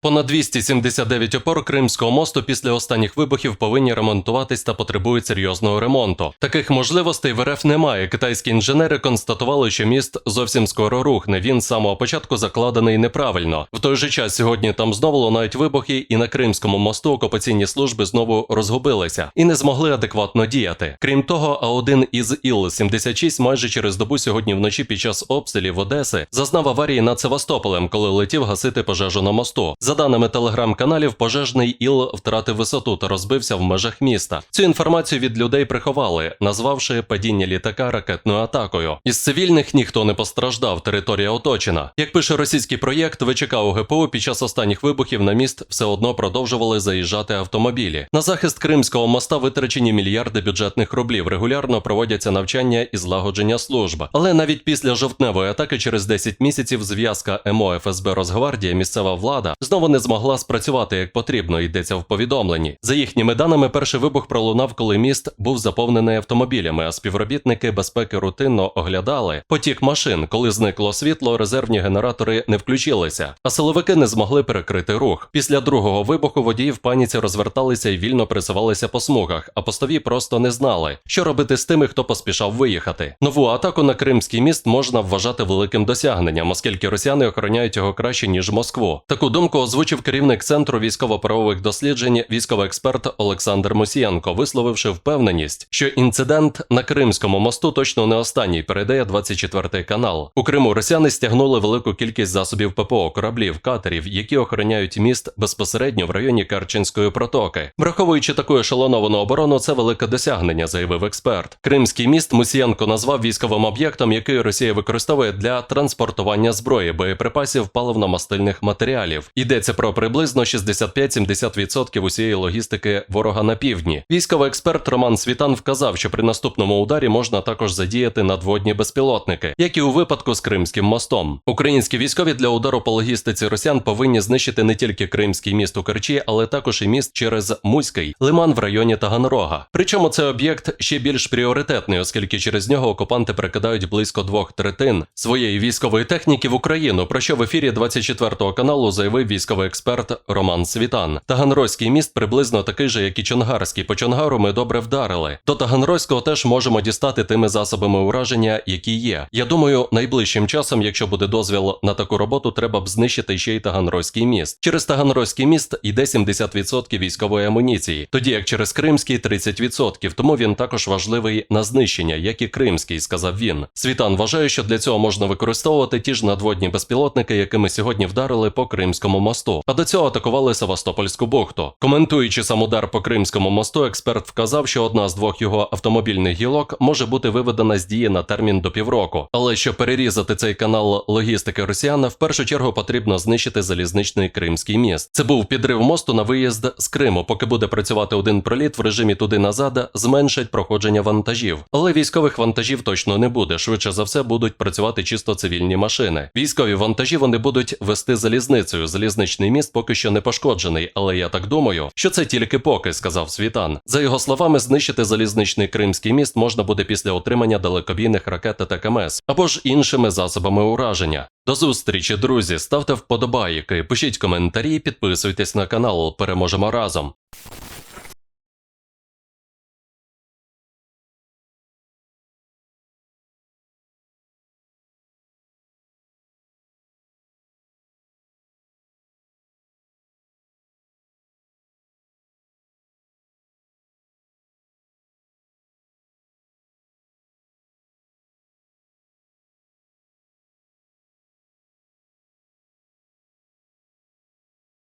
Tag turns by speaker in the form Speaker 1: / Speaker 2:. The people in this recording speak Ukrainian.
Speaker 1: Понад 279 опор Кримського мосту після останніх вибухів повинні ремонтуватись та потребують серйозного ремонту. Таких можливостей в РФ немає. Китайські інженери констатували, що міст зовсім скоро рухне. Він з самого початку закладений неправильно. В той же час сьогодні там знову лунають вибухи, і на Кримському мосту окупаційні служби знову розгубилися і не змогли адекватно діяти. Крім того, а один із Іл-76 майже через добу сьогодні вночі під час обстрілів Одеси зазнав аварії над Севастополем, коли летів гасити пожежу на мосту. За даними телеграм-каналів, пожежний іл втратив висоту та розбився в межах міста. Цю інформацію від людей приховали, назвавши падіння літака ракетною атакою. Із цивільних ніхто не постраждав, територія оточена. Як пише російський проєкт, ВЧК ОГПУ під час останніх вибухів на міст все одно продовжували заїжджати автомобілі. На захист Кримського моста витрачені мільярди бюджетних рублів. Регулярно проводяться навчання і злагодження служб. Але навіть після жовтневої атаки через 10 місяців зв'язка МО ФСБ Росгвардія місцева влада знову не змогла спрацювати як потрібно. Йдеться в повідомленні. За їхніми даними, перший вибух пролунав, коли міст був заповнений автомобілями, а співробітники безпеки рутинно оглядали потік машин. Коли зникло світло, резервні генератори не включилися, а силовики не змогли перекрити рух. Після другого вибуху водії в паніці розверталися і вільно присувалися по смугах, а постові просто не знали, що робити з тими, хто поспішав виїхати. Нову атаку на Кримський міст можна вважати великим досягненням, оскільки росіяни охороняють його краще ніж Москву. Таку думку озвучив керівник центру військово-правових досліджень, військовий експерт Олександр Мусієнко, висловивши впевненість, що інцидент на Кримському мосту точно не останній. Передає 24 канал. У Криму росіяни стягнули велику кількість засобів ППО, кораблів, катерів, які охороняють міст безпосередньо в районі Керченської протоки. Враховуючи таку ешелоновану оборону, це велике досягнення, заявив експерт. Кримський міст Мусієнко назвав військовим об'єктом, який Росія використовує для транспортування зброї, боєприпасів, паливно-мастильних матеріалів. Йдеться про приблизно 65-70% усієї логістики ворога на півдні. Військовий експерт Роман Світан вказав, що при наступному ударі можна також задіяти надводні безпілотники, як і у випадку з Кримським мостом. Українські військові для удару по логістиці росіян повинні знищити не тільки Кримський міст у Керчі, але також і міст через Муський, Лиман в районі Таганрога. Причому цей об'єкт ще більш пріоритетний, оскільки через нього окупанти перекидають близько двох третин своєї військової техніки в Україну. Про що в ефірі 24 каналу заявив військовий експерт Роман Світан. Таганрозький міст приблизно такий же, як і Чонгарський. По Чонгару ми добре вдарили. До Таганрозького теж можемо дістати тими засобами ураження, які є. Я думаю, найближчим часом, якщо буде дозвіл на таку роботу, треба б знищити ще й Таганрозький міст. Через Таганрозький міст йде 70% військової амуніції, тоді як через Кримський 30%, тому він також важливий на знищення, як і Кримський, сказав він. Світан вважає, що для цього можна використовувати ті ж надводні безпілотники, якими сьогодні вдарили по Кримському мосту. А до цього атакували Севастопольську бухту. Коментуючи сам удар по Кримському мосту, експерт вказав, що одна з двох його автомобільних гілок може бути виведена з дії на термін до півроку. Але щоб перерізати цей канал логістики росіян, в першу чергу потрібно знищити залізничний Кримський міст. Це був підрив мосту на виїзд з Криму. Поки буде працювати один проліт в режимі туди-назад, зменшить проходження вантажів. Але військових вантажів точно не буде. Швидше за все будуть працювати чисто цивільні машини. Військові вантажі вони будуть вести залізницею. Залізничний міст поки що не пошкоджений, але я так думаю, що це тільки поки, сказав Світан. За його словами, знищити залізничний Кримський міст можна буде після отримання далекобійних ракет та КМС або ж іншими засобами ураження. До зустрічі, друзі! Ставте вподобайки, пишіть коментарі, підписуйтесь на канал. Переможемо разом.